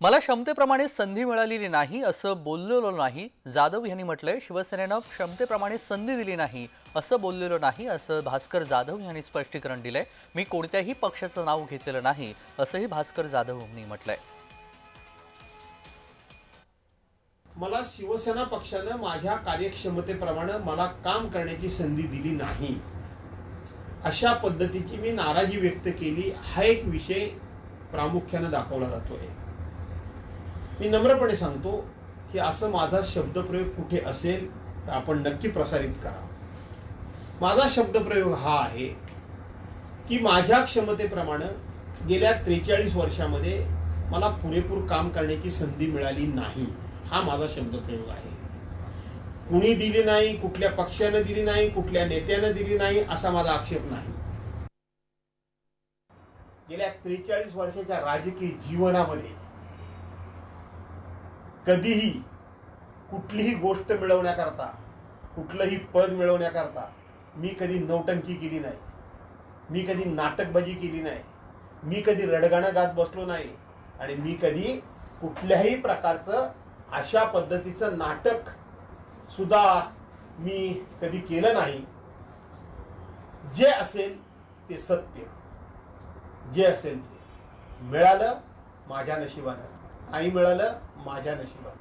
मला क्षमतेप्रमाणे संधी मिळालेली नाही असं बोललेलो नाही. जाधव यांनी म्हटलंय शिवसेनेनं क्षमतेप्रमाणे संधी दिली नाही असं बोललेलो नाही असं भास्कर जाधव यांनी स्पष्टीकरण दिलंय. मी कोणत्याही पक्षाचं नाव घेतलेलं नाही असंही भास्कर जाधव यांनी म्हटलंय. मला शिवसेना पक्षानं माझ्या कार्यक्षमतेप्रमाणे मला काम करण्याची संधी दिली नाही. अशा पद्धतीची मी नाराजी व्यक्त केली. हा एक विषय प्रामुख्यानं दाखवला जातोय. मी नम्रपणे सांगतो की असं माझा शब्दप्रयोग कुठे असेल तर आपण नक्की प्रसारित करा. माझा शब्दप्रयोग हा आहे की माझ्या क्षमतेप्रमाणे गेल्या त्रेचाळीस वर्षामध्ये मला पुरेपूर काम करण्याची संधी मिळाली नाही. हा माझा शब्दप्रयोग आहे. कुणी दिली नाही कुठल्या पक्षानं दिली नाही कुठल्या नेत्यानं दिली नाही असा माझा आक्षेप नाही. गेल्या त्रेचाळीस वर्षाच्या राजकीय जीवनामध्ये कधीही कुठलीही गोष्ट मिळवण्याकरता कुठलंही पद मिळवण्याकरता मी कधी नौटंकी केली नाही. मी कधी नाटकबाजी केली नाही. मी कधी रडगाणं गात बसलो नाही. आणि मी कधी कुठल्याही प्रकारचं अशा पद्धतीचं नाटक सुद्धा मी कधी केलं नाही. जे असेल ते सत्य. जे असेल ते. मिळालं माझ्या नशिबानं. आणि मिळालं माझ्या नशिबात.